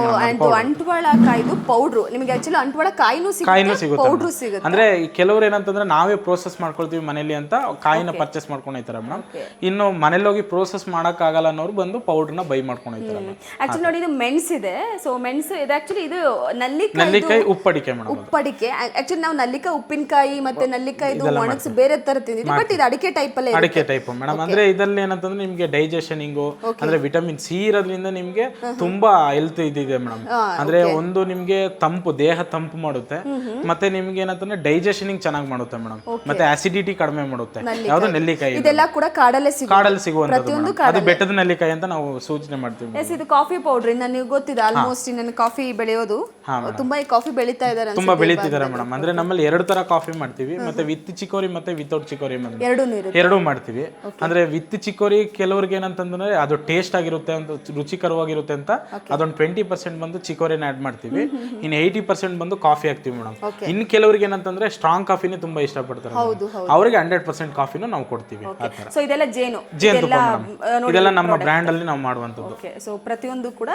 S1: ಅಂಟುವಾಳ ಕಾಯ್ದು ಪೌಡ್ರು ನಿಮಗೆ ಆಕ್ಚುಲಿ ಅಂಟುವಾಳ ಕಾಯಿನೂ
S2: ಕಾಯಿನೂ
S1: ಸಿಗುತ್ತೆ
S2: ಸಿಗುತ್ತೆ
S1: ಪೌಡ್ರು
S2: madam.
S1: ಸಿಗುತ್ತೆ.
S2: ಅಂದ್ರೆ ಕೆಲವರು ಏನಂತಂದ್ರೆ ನಾವೇ ಪ್ರೋಸೆಸ್ ಮಾಡ್ಕೊಳ್ತೀವಿ ಮನೇಲಿ ಅಂತ ಕಾಯಿನ ಪರ್ಚೇಸ್ ಮಾಡ್ಕೊಂಡೈತಾರೆ ಮೇಡಮ್. ಇನ್ನು ಮನೇಲಿ ಹೋಗಿ ಪ್ರೋಸೆಸ್ ಮಾಡಕ್ ಆಗಲ್ಲ ಅನ್ನೋರು ಬಂದು ಪೌಡರ್ನ ಬೈ ಮಾಡ್ಕೊಂಡೈತಾರೆ ಮೇಡಮ್.
S1: ಆಕ್ಚುಲಿ ನೋಡಿ ಇದು ಮೆಣಸು ಇದೆ. ಸೊ ಮೆಣಸು ಇದು. ಆಕ್ಚುಲಿ ಇದು ನಲ್ಲಿಕಾಯಿ
S2: ನೆಲ್ಲಿಕಾಯಿ ಉಪ್ಪಡಿಕೆ ಮೇಡಮ್
S1: ಉಪ್ಪಡಿಕೆ. ಆಕ್ಚುಲಿ ನಾವು ನಲ್ಲಿಕಾಯಿ ಉಪ್ಪಿನಕಾಯಿ ಮತ್ತೆ ನಲ್ಲಿಕಾಯಿ ಒಣಗಿಸಿ ಬೇರೆ ತರ ತಿಂದಿದ್ವಿ ಬಟ್ ಇದು. ಅಡಿಕೆ ಟೈಪ್ ಅಲ್ಲೇ.
S2: ಅಡಿಕೆ ಟೈಪ್ ಮೇಡಮ್ ಅಂದ್ರೆ ಇದರಲ್ಲಿ ಏನಂತಂದ್ರೆ ನಿಮ್ಗೆ ಡೈಜೆಷನಿಂಗು ಅಂದ್ರೆ ವಿಟಮಿನ್ ಸಿ ಇರೋದ್ರಿಂದ ನಿಮ್ಗೆ ತುಂಬಾ ಹೆಲ್ತ್ ಇದಿದೆ ಮೇಡಮ್ ಅಂದ್ರೆ ಒಂದು ನಿಮ್ಗೆ ತಂಪು ದೇಹ ತಂಪು ಮಾಡುತ್ತೆ. ಮತ್ತೆ ನಿಮ್ಗೆ ಏನಂತಂದ್ರೆ ಡೈಜೆಷನಿಂಗ್ ಚೆನ್ನಾಗಿ ಮಾಡುತ್ತೆ ಮೇಡಮ್ ಮತ್ತೆ ಆಸಿಡಿಟಿ ಕಡಿಮೆ ಮಾಡುತ್ತೆ. ಯಾವ್ದು ನೆಲ್ಲಿಕಾಯಿ
S1: ಇದೆಲ್ಲ ಕೂಡ ಕಾಡಲ್ಲೇ ಸಿಗುತ್ತೆ.
S2: ಕಾಡಲ್ಲಿ ಸಿಗುವಂತದ್ದು ಅದು ಬೆಟ್ಟದ ನೆಲ್ಲಿಕಾಯಿ ಅಂತ ನಾವು ಸೂಚನೆ ಮಾಡ್ತೀವಿ
S1: ಎಸ್ ಇದು ಕಾಫಿ ಪೌಡರ್ ನನಗೆ ಗೊತ್ತಿದೆ ಆಲ್ಮೋಸ್ಟ್ ನನ್ನ ಕಾಫಿ ಬೆಳೆಯೋದು. ತುಂಬಾ ಈ ಕಾಫಿ ಬೆಳೀತಾ ಇದ್ದಾರೆ
S2: ತುಂಬಾ ಬೆಳೀತಿದ್ದಾರೆ ಮೇಡಮ್ ಅಂದ್ರೆ ನಮ್ಮಲ್ಲಿ ಎರಡು ತರ ಕಾಫಿ ಮಾಡ್ತೀವಿ. ಮತ್ತೆ ವಿತ್ ಚಿಕೋರಿ ಮತ್ತೆ ವಿತೌಟ್ ಚಿಕೋರಿ
S1: ಎರಡೂ
S2: ಎರಡೂ ಮಾಡ್ತೀವಿ. ಅಂದ್ರೆ ವಿತ್ ಚಿಕೋರಿ ಕೆಲವ್ರಿಗೆ ಏನಂತಂದ್ರೆ ಅದು ಟೇಸ್ಟ್ ಆಗಿರುತ್ತೆ ಅಂತ ರುಚಿಕರವಾಗಿರುತ್ತೆ ಅಂತ ಅದೊಂದು ಟ್ವೆಂಟಿ ಪರ್ಸೆಂಟ್ ಬಂದು ಚಿಕೋರಿನ ಆಡ್ ಮಾಡ್ತೀವಿ. ಇನ್ನು ಏಯ್ಟಿ ಪರ್ಸೆಂಟ್ ಬಂದು ಕಾಫಿ ಹಾಕ್ತೀವಿ ಮೇಡಮ್ ಇನ್ ಕೆಲವ್ರಿಗೆ ಏನಂತಂದ್ರೆ ಸ್ಟ್ರಾಂಗ್ ಕಾಫಿನೇ ತುಂಬಾ ಇಷ್ಟಪಡ್ತಾರೆ
S1: ಹೌದು
S2: madam. ಅವ್ರಿಗೆ ಹಂಡ್ರೆಡ್ ಪರ್ಸೆಂಟ್ ಕಾಫಿನ ನಾವು ಕೊಡ್ತೀವಿ
S1: ಸೊ ಇದೆಲ್ಲ ಜೇನು.
S2: ನಮ್ಮ ಬ್ರ್ಯಾಂಡ್ ಅಲ್ಲಿ ನಾವು ಮಾಡುವಂತದ್ದು
S1: ಸೊ ಪ್ರತಿಯೊಂದು ಕೂಡ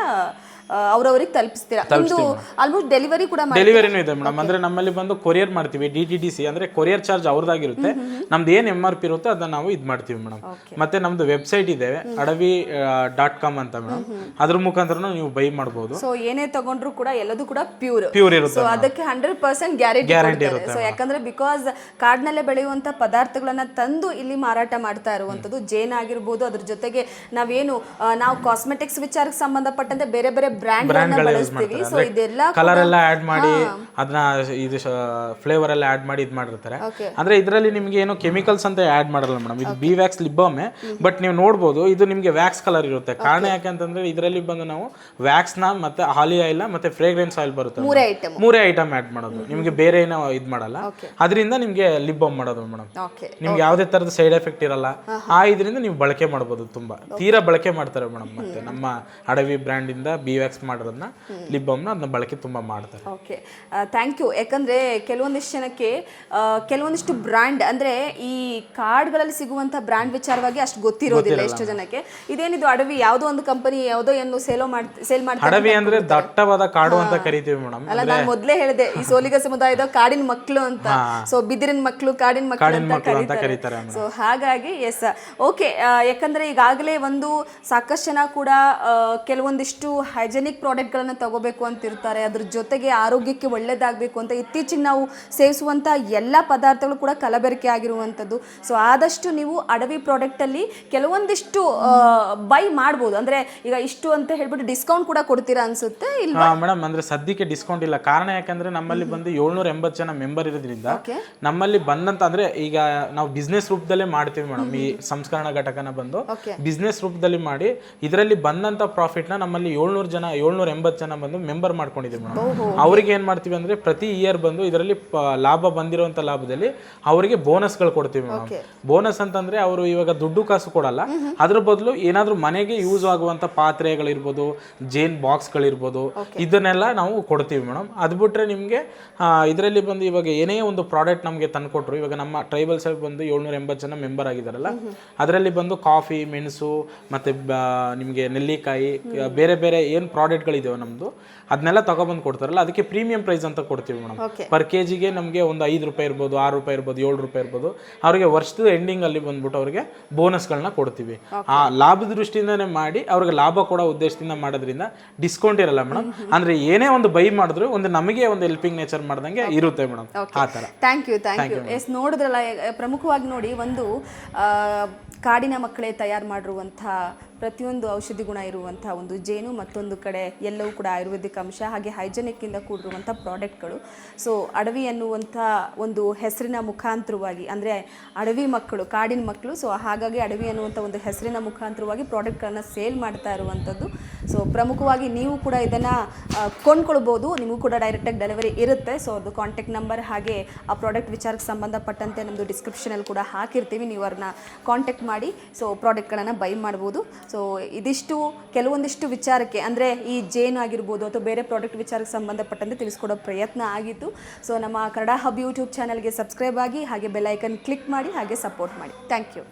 S1: ಅವ್ರವ್ರಿಗೆ ತಲುಪಿಸ್ತೀರಾ? ಆಲ್ಮೋಸ್ಟ್ ಡೆಲಿವರಿ ಕೂಡ
S2: ಡೆಲಿವರಿನೂ ಇದೆ ಮೇಡಮ್ ಅಂದ್ರೆ ನಮ್ಮಲ್ಲಿ ಬಂದು ಕೊರಿಯರ್ ಮಾಡ್ತೀವಿ. ಡಿ ಟಿ ಡಿ ಸಿ ಅಂದ್ರೆ ಕೊರಿಯರ್ ಚಾರ್ಜ್ ಅವ್ರದ್ದಾಗಿರುತ್ತೆ. ನಮ್ದು ಏನ್ ಎಂ ಆರ್ ಪಿ ಇರುತ್ತೆ ಅದನ್ನ ನಾವು ಇದು ಮಾಡ್ತೀವಿ ಮೇಡಮ್. ಮತ್ತೆ ನಮ್ದು ವೆಬ್ಸೈಟ್ ಇದೆ ಅಡವಿ ಡಾಟ್ ಕಾಮ್ ಅಂತ ಮೇಡಮ್. ಅದ್ರ ಮುಖಾಂತರ ನೀವು ಬೈ ಮಾಡಬಹುದು
S1: ಸೊ ಏನೇ ತಗೊಂಡ್ರು ಕೂಡ ಎಲ್ಲದೂ ಕೂಡ ಪ್ಯೂರ್
S2: ಪ್ಯೂರ್ ಇರುತ್ತೆ
S1: ಸೊ ಅದಕ್ಕೆ ಹಂಡ್ರೆಡ್ ಪರ್ಸೆಂಟ್ ಗ್ಯಾರಂಟಿ ಇರುತ್ತೆ ಸೊ ಯಾಕಂದ್ರೆ ಬಿಕಾಸ್ ಕಾಡ್ನಲ್ಲೇ ಬೆಳೆಯುವಂತ ಪದಾರ್ಥಗಳನ್ನ ತಂದು ಇಲ್ಲಿ ಮಾರಾಟ ಮಾಡ್ತಾ ಇರುವಂತದ್ದು ಜೇನ್ ಆಗಿರ್ಬೋದು ಅದ್ರ ಜೊತೆಗೆ ನಾವೇನು ನಾವು ಕಾಸ್ಮೆಟಿಕ್ಸ್ ವಿಚಾರಕ್ಕೆ ಸಂಬಂಧಪಟ್ಟಂತೆ ಬೇರೆ ಬೇರೆ ಬ್ರ್ಯಾಂಡ್ ಬಳಸ್ತೀವಿ. ಸೊ ಇದೆಲ್ಲ
S2: ಕಲರ್ ಎಲ್ಲ ಆಡ್ ಮಾಡಿ ಅದನ್ನ ಇದು ಫ್ಲೇವರ್ ಎಲ್ಲ ಆಡ್ ಮಾಡಿ ಇದು ಮಾಡಿರ್ತಾರೆ. ಅಂದ್ರೆ ಇದರಲ್ಲಿ ನಿಮ್ಗೆ ಏನು ಕೆಮಿಕಲ್ಸ್ ಅಂತ ಆಡ್ ಮಾಡಲ್ಲ ಮೇಡಮ್. ಇದು ಬಿ ವ್ಯಾಕ್ಸ್ ಲಿಬ್ಬಾಮೆ ಬಟ್ ನೀವು ನೋಡ್ಬೋದು ಇದು ನಿಮಗೆ ವ್ಯಾಕ್ಸ್ ಕಲರ್ ಇರುತ್ತೆ. ಕಾರಣ ಯಾಕಂತಂದ್ರೆ ಇದರಲ್ಲಿ ಬಂದು ನಾವು ವ್ಯಾಕ್ಸ್ನ ಮತ್ತೆ ಹಾಲಿ ಆಯಿಲ್ ಮತ್ತೆ ಫ್ರೇಗ್ರೆನ್ಸ್ ಆಯಿಲ್ ಬರುತ್ತೆ
S1: ಮೂರೇ ಐಟಮ್
S2: ಮೂರೇ ಐಟಮ್ ಆಡ್ ಮಾಡೋದು. ನಿಮಗೆ ಬೇರೆ ಏನೋ ಇದು ಮಾಡಲ್ಲ. ಅದರಿಂದ ನಿಮಗೆ ಲಿಪ್ ಬಾಮ್ ಮಾಡೋದು ಮೇಡಮ್. ನಿಮ್ಗೆ ಯಾವುದೇ ತರದ ಸೈಡ್ ಎಫೆಕ್ಟ್ ಇರಲ್ಲ. ಆ ಇದರಿಂದ ನೀವು ಬಳಕೆ ಮಾಡ್ಬೋದು ತುಂಬಾ. ತೀರಾ ಬಳಕೆ ಮಾಡ್ತಾರೆ ಮೇಡಮ್ ಮತ್ತೆ ನಮ್ಮ ಅಡವಿ ಬ್ರ್ಯಾಂಡಿಂದ ಬಿ ವ್ಯಾಕ್ಸ್ ಮಾಡೋದನ್ನ ಲಿಪ್ ಬಾಮ್ನ ಅದನ್ನ ಬಳಕೆ ತುಂಬಾ ಮಾಡ್ತಾರೆ.
S1: ಓಕೆ ಥ್ಯಾಂಕ್ ಯು ಯಾಕಂದ್ರೆ ಕೆಲವೊಂದಿಷ್ಟು ಜನಕ್ಕೆ ಕೆಲವೊಂದಿಷ್ಟು ಬ್ರ್ಯಾಂಡ್ ಅಂದ್ರೆ ಈ ಕಾರ್ಡ್ಗಳಲ್ಲಿ ಸಿಗುವಂತ ಬ್ರ್ಯಾಂಡ್ ವಿಚಾರವಾಗಿ ಅಷ್ಟು ಗೊತ್ತಿರೋದಿಲ್ಲ ಎಷ್ಟು ಜನಕ್ಕೆ. ಇದೇನಿದು ಅಡವಿ ಯಾವುದೋ ಒಂದು ಕಂಪನಿ ಯಾವುದೋ ಏನು ಸೇಲೋ ಮಾಡ್ ಸೇಲ್ ಮಾಡ್ತಾರೆ
S2: ಅಡವಿ ಅಂದ್ರೆ ದಟ್ಟವಾದ ಕಾಡು ಅಂತ ಕರಿತೀವಿ ಮೇಡಮ್.
S1: ಅಲ್ಲ ನಾನು ಮೊದಲೇ ಹೇಳಿದೆ ಈ ಸೋಲಿಗ ಸಮುದಾಯದ ಕಾಡಿನ ಮಕ್ಕಳು ಅಂತ. ಸೊ ಬಿದಿರಿನ ಮಕ್ಕಳು ಕಾಡಿನ ಮಕ್ಕಳು ಅಂತ ಕರೀತಾರೆ. ಸೊ ಹಾಗಾಗಿ ಎಸ್ ಓಕೆ ಯಾಕಂದ್ರೆ ಈಗಾಗಲೇ ಒಂದು ಸಾಕಷ್ಟು ಜನ ಕೂಡ ಕೆಲವೊಂದಿಷ್ಟು ಹೈಜೆನಿಕ್ ಪ್ರಾಡಕ್ಟ್ಗಳನ್ನು ತಗೋಬೇಕು ಅಂತ ಇರ್ತಾರೆ. ಅದ್ರ ಜೊತೆಗೆ ಆರೋಗ್ಯಕ್ಕೆ ಒಳ್ಳೇದಾಗಬೇಕು ಅಂತ ಇತ್ತೀಚೆಗೆ ನಾವು ಸೇವಿಸುವಂತ ಎಲ್ಲ ಪದಾರ್ಥಗಳು ಕೂಡ ಕಲಬೆರಕೆ ಆಗಿರುವಂಥದ್ದು. ಸೊ ಆದಷ್ಟು ನೀವು ಅಡವಿ ಪ್ರಾಡಕ್ಟಲ್ಲಿ ಕೆಲವೊಂದಿಷ್ಟು ಬೈ ಮಾಡ್ಬೋದು. ಅಂದರೆ ಈಗ ಇಷ್ಟು ಅಂತ ಹೇಳ್ಬಿಟ್ಟು ಡಿಸ್ಕೌಂಟ್ ಕೂಡ ಕೊಡ್ತೀರಾ ಅನ್ಸುತ್ತೆ ಇಲ್ಲ
S2: ಮೇಡಮ್ ಅಂದ್ರೆ ಸದ್ಯಕ್ಕೆ ಡಿಸ್ಕೌಂಟ್ ಇಲ್ಲ. ಕಾರಣ ಯಾಕಂದರೆ ನಮ್ಮಲ್ಲಿ ಬಂದು ಏಳ್ನೂರ ಎಂಬತ್ತು ಜನ ಮೆಂಬರ್ ಇರೋದ್ರಿಂದ ನಮ್ಮಲ್ಲಿ ಬಂದಂತ ಅಂದರೆ ಈಗ ನಾವು ಬಿಸ್ನೆಸ್ ರೂಪದಲ್ಲೇ ಮಾಡ್ತೀವಿ ಮೇಡಮ್ ಈ ಸಂಸ್ಕರಣ ಘಟಕನ ಬಂದು ಬಿಸ್ನೆಸ್ ರೂಪದಲ್ಲಿ ಮಾಡಿ ಇದರಲ್ಲಿ ಬಂದಂತ ಪ್ರಾಫಿಟ್ನ ನಮ್ಮಲ್ಲಿ ಏಳ್ನೂರು ಜನ ಏಳ್ನೂರ ಎಂಬತ್ತು ಜನ ಬಂದು ಮೆಂಬರ್ ಮಾಡ್ಕೊಂಡಿದ್ದೀವಿ ಮೇಡಮ್ ಅವ್ರಿಗೆ ಏನು ಮಾಡ್ತೀವಿ ಅಂದ್ರೆ ಪ್ರತಿ ಇಯರ್ ಬಂದು ಇದರಲ್ಲಿ ಲಾಭ ಬಂದಿರುವಂತ ಲಾಭದಲ್ಲಿ ಅವರಿಗೆ ಬೋನಸ್ಗಳು ಕೊಡ್ತೀವಿ ಮೇಡಮ್ ಬೋನಸ್ ಅಂತಂದ್ರೆ ಅವರು ಇವಾಗ ದುಡ್ಡು ಕಾಸು ಕೊಡಲ್ಲ. ಅದ್ರ ಬದಲು ಏನಾದ್ರೂ ಮನೆಗೆ ಯೂಸ್ ಆಗುವಂತ ಪಾತ್ರೆಗಳಿರ್ಬೋದು ಜೇನ್ ಬಾಕ್ಸ್ಗಳಿರ್ಬೋದು ಇದನ್ನೆಲ್ಲ ನಾವು ಕೊಡ್ತೀವಿ ಮೇಡಮ್. ಅದು ಬಿಟ್ರೆ ನಿಮಗೆ ಇದರಲ್ಲಿ ಬಂದು ಇವಾಗ ಏನೇ ಒಂದು ಪ್ರಾಡಕ್ಟ್ ನಮಗೆ ತಂದ್ಕೊಟ್ರು ಇವಾಗ ನಮ್ಮ ಟ್ರೈಬಲ್ಸ್ ಬಂದು ಏಳ್ನೂರ ಎಂಬತ್ತು ಜನ ಮೆಂಬರ್ ಆಗಿದಾರಲ್ಲ ಅದರಲ್ಲಿ ಬಂದು ಕಾಫಿ ಮೆಣಸು ಮತ್ತೆ ನಿಮಗೆ ನೆಲ್ಲಿಕಾಯಿ ಬೇರೆ ಬೇರೆ ಏನು ಪ್ರಾಡಕ್ಟ್ಗಳಿದಾವೆ ನಮ್ಮದು ಅದನ್ನೆಲ್ಲ ತಗೊಬಂದು ಕೊಡ್ತಾರಲ್ಲ ಅದಕ್ಕೆ ಪ್ರೀಮಿಯಂ ಪ್ರೈಸ್ ಅಂತ ಕೊಡ್ತೀವಿ ಮೇಡಮ್. ಪರ್ ಕೆ ಜಿಗೆ ನಮಗೆ ಒಂದು ಐದು ರೂಪಾಯಿ ಇರ್ಬೋದು ಆರು ರೂಪಾಯಿ ಇರ್ಬೋದು ಏಳು ರೂಪಾಯಿ ಇರ್ಬೋದು ಮಾಡ್ಬೋದು ಅವರಿಗೆ ವರ್ಷದ ಎಂಡಿಂಗಲ್ಲಿ ಬಂದ್ಬಿಟ್ಟು ಅವರಿಗೆ ಬೋನಸ್ಗಳನ್ನ ಕೊಡ್ತೀವಿ. ಆ ಲಾಭದ ದೃಷ್ಟಿಯಿಂದನೇ ಮಾಡಿ ಅವ್ರಿಗೆ ಲಾಭ ಕೊಡೋ ಉದ್ದೇಶದಿಂದ ಮಾಡೋದ್ರಿಂದ ಡಿಸ್ಕೌಂಟ್ ಇರಲ್ಲ ಮೇಡಮ್ ಅಂದ್ರೆ ಏನೇ ಒಂದು ಬೈ ಮಾಡಿದ್ರು ಒಂದು ನಮಗೆ ಒಂದು ಹೆಲ್ಪಿಂಗ್ ನೇಚರ್ ಮಾಡ್ದಂಗೆ ಇರುತ್ತೆ ಮೇಡಮ್ ಆ ಥರ.
S1: Thank you thank you yes ನೋಡಿದ್ರಲ್ಲ ಪ್ರಮುಖವಾಗಿ ನೋಡಿ ಒಂದು ಆ, ಕಾಡಿನ ಮಕ್ಕಳೇ ತಯಾರು ಮಾಡಿರುವಂಥ ಪ್ರತಿಯೊಂದು ಔಷಧಿ ಗುಣ ಇರುವಂಥ ಒಂದು ಜೇನು ಮತ್ತೊಂದು ಕಡೆ ಎಲ್ಲವೂ ಕೂಡ ಆಯುರ್ವೇದಿಕ್ ಅಂಶ ಹಾಗೆ ಹೈಜೆನಿಕ್ಕಿಂದ ಕೂಡಿರುವಂಥ ಪ್ರಾಡಕ್ಟ್ಗಳು. ಸೊ ಅಡವಿ ಅನ್ನುವಂಥ ಒಂದು ಹೆಸರಿನ ಮುಖಾಂತರವಾಗಿ ಅಂದರೆ ಅಡವಿ ಮಕ್ಕಳು, ಕಾಡಿನ ಮಕ್ಕಳು ಸೊ ಹಾಗಾಗಿ ಅಡವಿ ಅನ್ನುವಂಥ ಒಂದು ಹೆಸರಿನ ಮುಖಾಂತರವಾಗಿ ಪ್ರಾಡಕ್ಟ್ಗಳನ್ನ ಸೇಲ್ ಮಾಡ್ತಾ ಇರುವಂಥದ್ದು. ಸೊ ಪ್ರಮುಖವಾಗಿ ನೀವು ಕೂಡ ಇದನ್ನು ಕೊಂಡ್ಕೊಳ್ಬೋದು, ನಿಮಗೂ ಕೂಡ ಡೈರೆಕ್ಟಾಗಿ ಡೆಲಿವರಿ ಇರುತ್ತೆ. ಸೊ ಅದು ಕಾಂಟ್ಯಾಕ್ಟ್ ನಂಬರ್ ಹಾಗೆ ಆ ಪ್ರಾಡಕ್ಟ್ ವಿಚಾರಕ್ಕೆ ಸಂಬಂಧಪಟ್ಟಂತೆ ನಮ್ಮದು ಡಿಸ್ಕ್ರಿಪ್ಷನಲ್ಲಿ ಕೂಡ ಹಾಕಿರ್ತೀವಿ. ನೀವು ಅವ್ರನ್ನ ಕಾಂಟ್ಯಾಕ್ಟ್ ಮಾಡಿ ಸೊ ಪ್ರಾಡಕ್ಟ್ಗಳನ್ನು ಬೈ ಮಾಡ್ಬೋದು. ಸೊ ಇದಿಷ್ಟು ಕೆಲವೊಂದಿಷ್ಟು ವಿಚಾರಕ್ಕೆ, ಅಂದರೆ ಈ ಜೇನು ಆಗಿರ್ಬೋದು ಅಥವಾ ಬೇರೆ ಪ್ರಾಡಕ್ಟ್ ವಿಚಾರಕ್ಕೆ ಸಂಬಂಧಪಟ್ಟಂತೆ ತಿಳಿಸ್ಕೊಡೋ ಪ್ರಯತ್ನ ಆಗಿತ್ತು. ಸೊ ನಮ್ಮ ಕನ್ನಡ ಹಬ್ ಯೂಟ್ಯೂಬ್ ಚಾನಲ್ಗೆ ಸಬ್ಸ್ಕ್ರೈಬ್ ಆಗಿ, ಹಾಗೆ ಬೆಲ್ ಐಕನ್ ಕ್ಲಿಕ್ ಮಾಡಿ, ಹಾಗೆ ಸಪೋರ್ಟ್ ಮಾಡಿ. Thank you